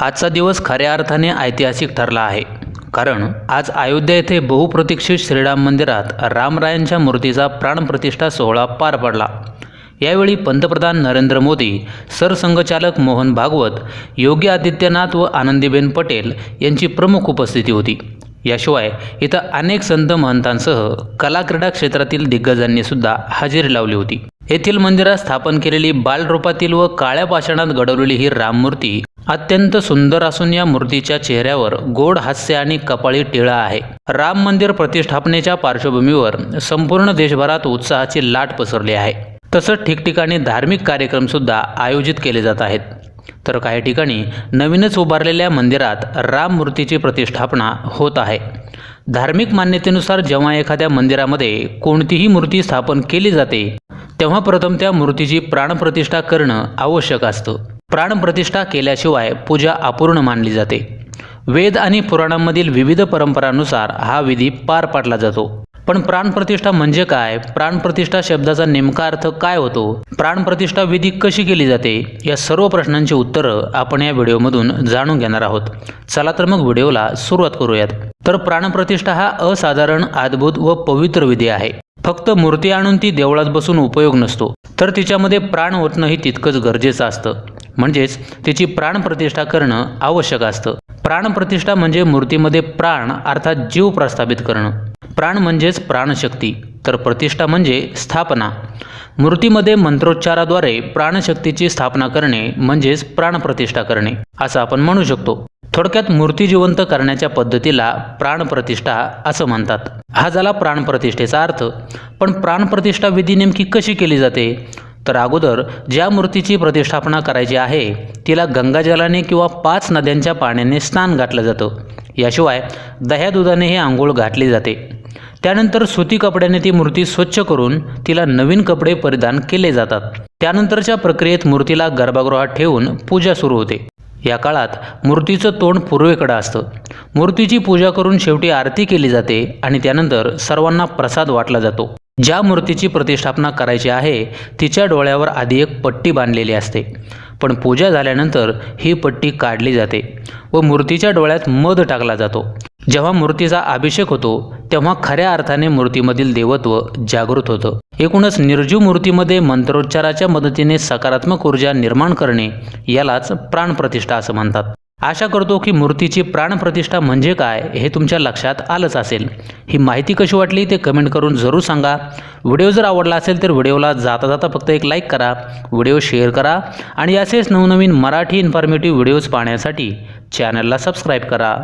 आजचा दिवस खऱ्या अर्थाने ऐतिहासिक ठरला आहे. कारण आज अयोध्या येथे बहुप्रतीक्षित श्रीराम मंदिरात रामरायांच्या मूर्तीचा प्राणप्रतिष्ठा सोहळा पार पडला. यावेळी पंतप्रधान नरेंद्र मोदी सरसंघचालक मोहन भागवत योगी आदित्यनाथ व आनंदीबेन पटेल यांची प्रमुख उपस्थिती होती. याशिवाय इथं अनेक संत महंतांसह कला क्रीडा क्षेत्रातील दिग्गजांनी सुद्धा हजेरी लावली होती. येथील मंदिरात स्थापन केलेली बालरूपातील व काळ्या पाषाणात घडवलेली ही राममूर्ती अत्यंत सुंदर असून या मूर्तीच्या चेहऱ्यावर गोड हास्य आणि कपाळी टिळा आहे. राम मंदिर प्रतिष्ठापनेच्या पार्श्वभूमीवर संपूर्ण देशभरात उत्साहाची लाट पसरली आहे. तसंच ठिकठिकाणी धार्मिक कार्यक्रमसुद्धा आयोजित केले जात आहेत. तर काही ठिकाणी नवीनच उभारलेल्या मंदिरात राम मूर्तीची प्रतिष्ठापना होत आहे. धार्मिक मान्यतेनुसार जेव्हा एखाद्या मंदिरामध्ये कोणतीही मूर्ती स्थापन केली जाते तेव्हा प्रथम त्या मूर्तीची प्राणप्रतिष्ठा करणं आवश्यक असतं. प्राणप्रतिष्ठा केल्याशिवाय पूजा अपूर्ण मानली जाते. वेद आणि पुराणांमधील विविध परंपरांनुसार हा विधी पार पाडला जातो. पण प्राणप्रतिष्ठा म्हणजे काय? प्राणप्रतिष्ठा शब्दाचा नेमका अर्थ काय होतो? प्राणप्रतिष्ठा विधी कशी केली जाते? या सर्व प्रश्नांची उत्तरं आपण या व्हिडिओमधून जाणून घेणार आहोत. चला तर मग व्हिडिओला सुरुवात करूयात. तर प्राणप्रतिष्ठा हा असाधारण अद्भुत व पवित्र विधी आहे. फक्त मूर्ती आणून ती देवळात बसून उपयोग नसतो. तर तिच्यामध्ये प्राण ओतणंही तितकंच गरजेचं असतं. म्हणजेच तिची प्राणप्रतिष्ठा करणं आवश्यक असतं. प्राणप्रतिष्ठा म्हणजे मूर्तीमध्ये प्राण अर्थात जीव प्रस्थापित करणं. प्राण म्हणजेच प्राणशक्ती तर प्रतिष्ठा म्हणजे स्थापना. मूर्तीमध्ये मंत्रोच्चाराद्वारे प्राणशक्तीची स्थापना करणे म्हणजेच प्राणप्रतिष्ठा करणे असं आपण म्हणू शकतो. थोडक्यात मूर्ती जिवंत करण्याच्या पद्धतीला प्राणप्रतिष्ठा असं म्हणतात. हा झाला प्राणप्रतिष्ठेचा अर्थ. पण प्राणप्रतिष्ठा विधी नेमकी कशी केली जाते? तर अगोदर ज्या मूर्तीची प्रतिष्ठापना करायची आहे तिला गंगाजलाने किंवा पाच नद्यांच्या पाण्याने स्नान घातलं जातं. याशिवाय दह्या दुधाने हे आंघोळ घातली जाते. त्यानंतर सुती कपड्याने ती मूर्ती स्वच्छ करून तिला नवीन कपडे परिधान केले जातात. त्यानंतरच्या प्रक्रियेत मूर्तीला गर्भगृहात ठेवून पूजा सुरू होते. या काळात मूर्तीचं तोंड पूर्वेकडं असतं. मूर्तीची पूजा करून शेवटी आरती केली जाते आणि त्यानंतर सर्वांना प्रसाद वाटला जातो. ज्या मूर्तीची प्रतिष्ठापना करायची आहे तिच्या डोळ्यावर आधी एक पट्टी बांधलेली असते. पण पूजा झाल्यानंतर ही पट्टी काढली जाते व मूर्तीच्या डोळ्यात मध टाकला जातो. जेव्हा मूर्तीचा अभिषेक होतो तेव्हा खऱ्या अर्थाने मूर्तीमधील देवत्व जागृत होतं. एकूणच निर्जीव मूर्तीमध्ये मंत्रोच्चाराच्या मदतीने सकारात्मक ऊर्जा निर्माण करणे यालाच प्राणप्रतिष्ठा असं म्हणतात. आशा करतो की मूर्तीची प्राणप्रतिष्ठा म्हणजे काय हे तुमच्या लक्षात आलंच असेल. ही माहिती कशी वाटली ते कमेंट करून जरूर सांगा. व्हिडिओ जर आवडला असेल तर व्हिडिओला जाता जाता फक्त एक लाईक करा व्हिडिओ शेअर करा आणि असेच नवनवीन मराठी इन्फॉर्मेटिव्ह व्हिडिओज पाहण्यासाठी चॅनलला सबस्क्राईब करा.